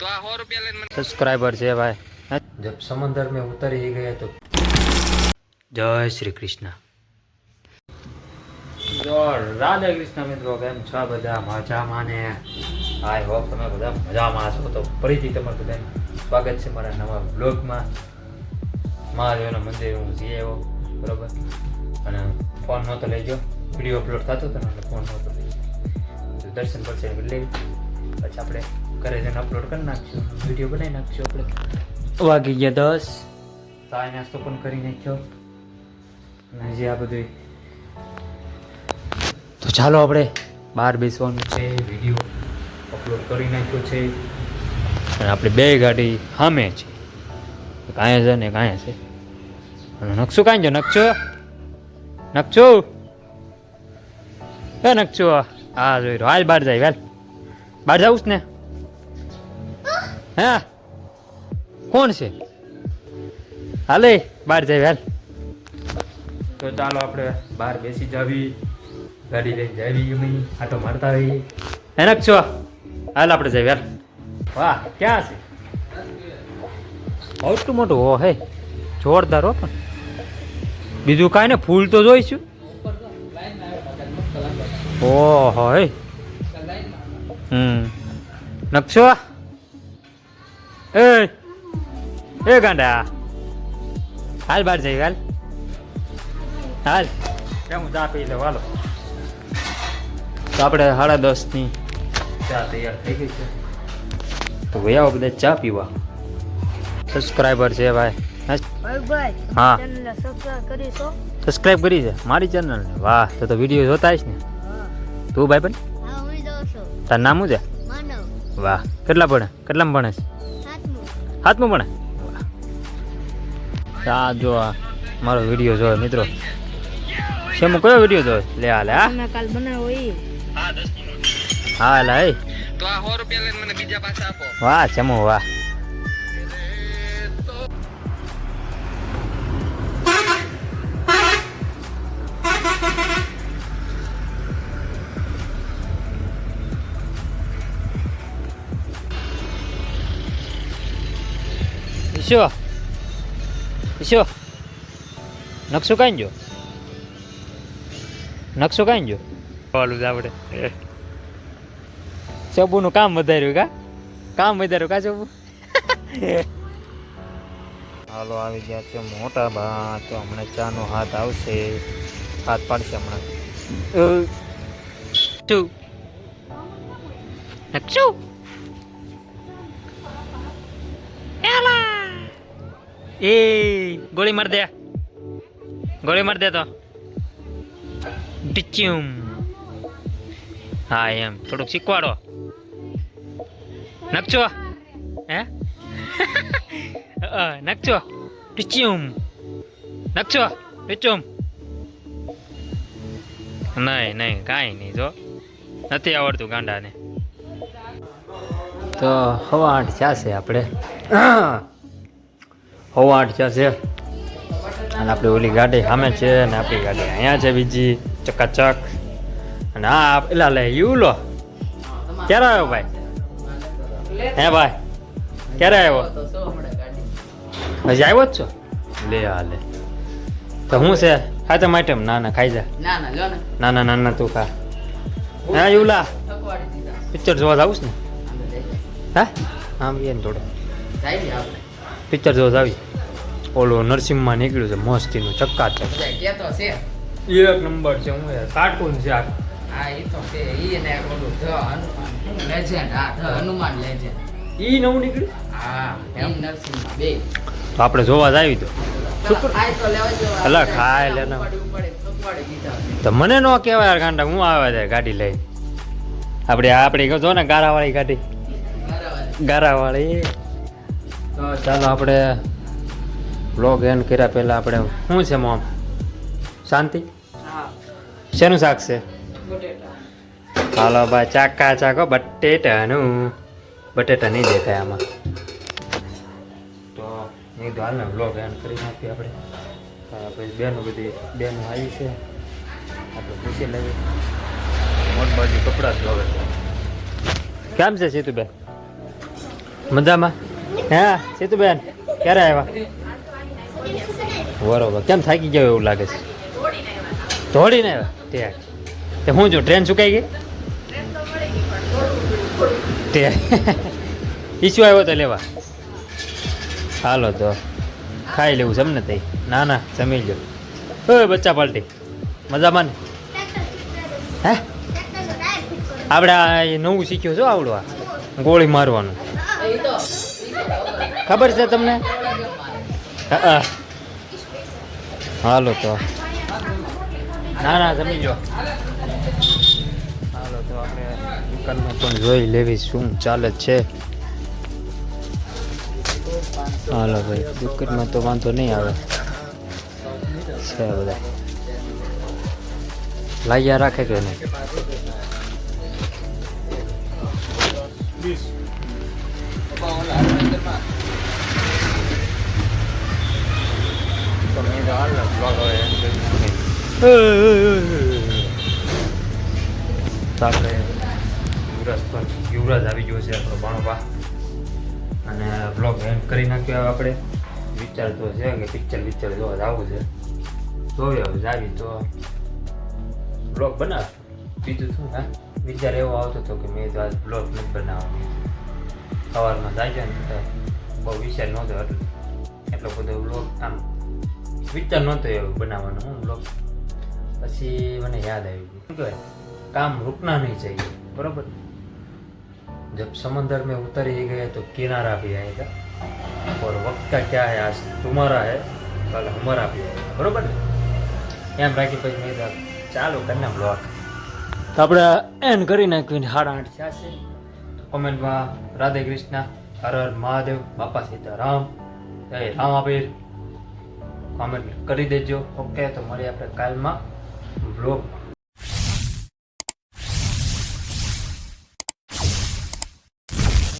તો આ સો રૂપિયા લઈને મને સબસ્ક્રાઈબર છે ભાઈ. જબ સમંદર મેં ઉતરી ગયા તો જય શ્રી કૃષ્ણ. જો રાધા કૃષ્ણ મિત્રો કેમ છો બધા? મજામાં ને? આઈ હોપ તમે બધા મજામાં છો તો ફરીથી તમારું બધાને સ્વાગત છે મારા નવા બ્લોગમાં મહાદેવના મંદિર હું જઈ આવ્યો બરોબર? અને ફોન નહોતો લઈ ગયો. વીડિયો અપલોડ થતો હતો ને ફોન નહોતો લઈ દર્શન દર્શન પરચે લઈ પછી આપણે ઘરે જઈને અપલોડ કરી નાખશું વીડિયો બનાવી નાખશું આપણે. વાગી ગયા દસ. ચાય નાસ્તો પણ કરી નાખ્યો. અને હજી આ બધું તો ચાલો આપણે બહાર બેસવાનું છે. વીડિયો અપલોડ કરી નાખ્યો છે. અને આપણે બે ગાડી સામે છે. કાંઈ છે ને કાંઈ છે. અને નકશો કાંઈ જો નકશો? નકશો? એ નકશો આ. જોઈ રહ્યો. હાલ બહાર જાય વેલ બહાર જાઉં ને? હા? કોણ છે? હાલે બહાર જાય હાલ. તો ચાલો આપણે બહાર બેસી જાવી. ગાડી લઈને જાવી અમે. આટો મારતા રહીએ એનક છો? હાલ આપણે જાય હાલ. વાહ ક્યાં છે? એટલું મોટું હો હે. જોરદાર હો પણ. બીજું કાંઈ ને ફૂલ તો જોઈશું. ઓહો હે. હમ. નકશો એ એ ગાંડા હાલ બહાર જઈ હાલ. હાલ. કેમ હું ચા પી લઉં હાલો. તો આપણે સાડા દસની ચા તૈયાર થઈ ગઈ છે. તો આવો બધા ચા પીવા. સબસ્ક્રાઈબર છે ભાઈ. હા. સબસ્ક્રાઇબ સબસ્ક્રાઈબ કરી છે? મારી ચેનલ ને. વાહ તો તો વીડિયો જોતા આવીશ ને. તું ભાઈ પણ? તાર નામ શું છે? વાહ કેટલા ભણે કેટલામાં ભણે છે? હાથમાં પણ આ જો મારો વીડિયો જોયો મિત્રો. શેમાં કયો વીડિયો જોયો? લે હાલે હા. કાલ બનાવ્યો ઈ. હા લે તો આ 100 રૂપિયા લઈને મને બીજા પાછા આપો. વાહ શેમાં વાહ. ઈશો ઈશો નકશો કાંઈ જો નકશો કાંઈ જો જ આપણે ચબુનું કામ વધાર્યું કા કામ વધાર્યું કા ચબુ હાલો આવી ગયા છે મોટા બા તો હમણાં ચાનો હાથ આવશે. હાથ પાડશે હમણાં. શું? નકશું? એ ગોળી માર દે ગોળી માર દે તો ટીચ્યુમ હા એમ થોડુંક શીખવાડો. નકચો. હે? નકચો. ટીચ્યુમ નકચો. ટીચ્યુમ નહીં નહીં, કાંઈ નહીં, જો. નથી આવડતું ગાંડાને. તો હવા આઠ ચાશે આપણે. હવા આઠ છે. અને આપણી ઓલી ગાડી સામે છે અને આપણી ગાડી અહીંયા છે બીજી ચકાચક. અને આ પેલા લે યુલો ક્યારે આવ્યો ભાઈ? હે ભાઈ ક્યારે આવ્યો? હજી આવ્યો જ છો? લે હા લે. તો શું છે? હા તો આઈટમ ના ના ખાઈ જા. ના ના લો ના. ના તું ખા. હા યુલા પિક્ચર જોવા જાવું છે ને. હા? આમ એ થોડો જાય પિક્ચર જોવા આવી ઓલો નરસિંહમાં નીકળ્યું છે મસ્તીનું ચક્કા છે. એક નંબર છે હું યાર કાર્ટૂન છે આ. હા એ તો છે. ઈ ને ઓલું ધ હનુમાન. લેજેન્ડ હા ધ હનુમાન લેજેન્ડ ઈ નવું નીકળ્યું? હા એમ? એમ નરસિંહમાં બે. તો આપણે જોવા જ આવી તો લેવા જેવા અલા, ખાય લે તો મને નો કહેવાય યાર ગાંડા હું આવે છે ગાડી લઈ આપણે આપણે જો ને ગારાવાળી ગાડી? ગારાવાળી. તો ચાલો આપણે બ્લોગ એન્ડ કર્યા પહેલાં આપણે શું છે મોમ? શાંતિ? હા. શેનું શાક છે? હાલો ભાઈ ચાકા ચાકો બટેટાનું. બટેટા નહીં દેખાય આમાં. તો મેં તો હાલને બ્લોગ એન્ડ કરી નાખીએ આપણે. પછી બેનું બધી બેનું આવી છે. આપણે પૂછી લઈએ. મોટ બાજુ કપડાં જ ધોવે કેમ છે સીતુબેન? મજામાં? હા સીતુબેન ક્યારે આવ્યા? બરોબર. કેમ થાકી ગયો એવું લાગે છે? દોડીને આવ્યા? ત્યાં. તે હું જો ટ્રેન ચૂકાઈ ગઈ? તે. ઈચ્છું આવ્યો તો લેવા. હાલો તો. ખાઈ લેવું છે એમને તે ના ના જમી લો ઓય બચ્ચા પાલટી. મજામાં ને? હે? આપણે આ નવું શીખ્યો છો આવડવા ગોળી મારવાનું. ખબર છે તમને. હાલો તો. ના ના તમે જો હાલો તો આપણે દુકાનમાં પણ જોઈ લેવી શું ચાલે છે. હાલો ભાઈ દુકાનમાં તો વાંધો નહીં આવે. છે બધા. લાગ્યા રાખે કે નહીં? આપણે યુવરાજ પર યુવરાજ આવી ગયો છે આપણો? ભણવા અને બ્લોગ એન્ડ કરી નાખ્યો આપણે વિચાર તો છે કે પિક્ચર પિક્ચર જોવા જવું છે. જોઈએ હવે જાવી તો બ્લોગ બનાવ બીજું શું હા વિચાર એવો આવતો હતો કે મેં તો આજ બ્લોગ નથી બનાવવાનો સવારમાં જાય ને તો બહુ વિચાર નહોતો એટલો બધો બ્લોગ આમ વિચાર નહોતો એવો બનાવવાનો હું બ્લોગ પછી મને યાદ આવી ગયું શું કહેવાય काम रुकना नहीं चाहिए बराबर जब समंदर में उतर ही गए तो किनारा भी आएगा और वक्त का क्या है आज तुम्हारा है कल हमारा भी आएगा बराबर ને એમ રાખી પછી મેં કીધું ચાલો કરીને બ્લોગ તો આપણે એન કરી નાખ્યું ને સાડા આઠ થયા છે કોમેન્ટમાં રાધે કૃષ્ણ હર હર મહાદેવ બાપા સીતારામ જય રામાબીર કોમેન્ટ કરી દેજો. ઓકે તો મળીએ આપણે કાલમાં બ્લોગમાં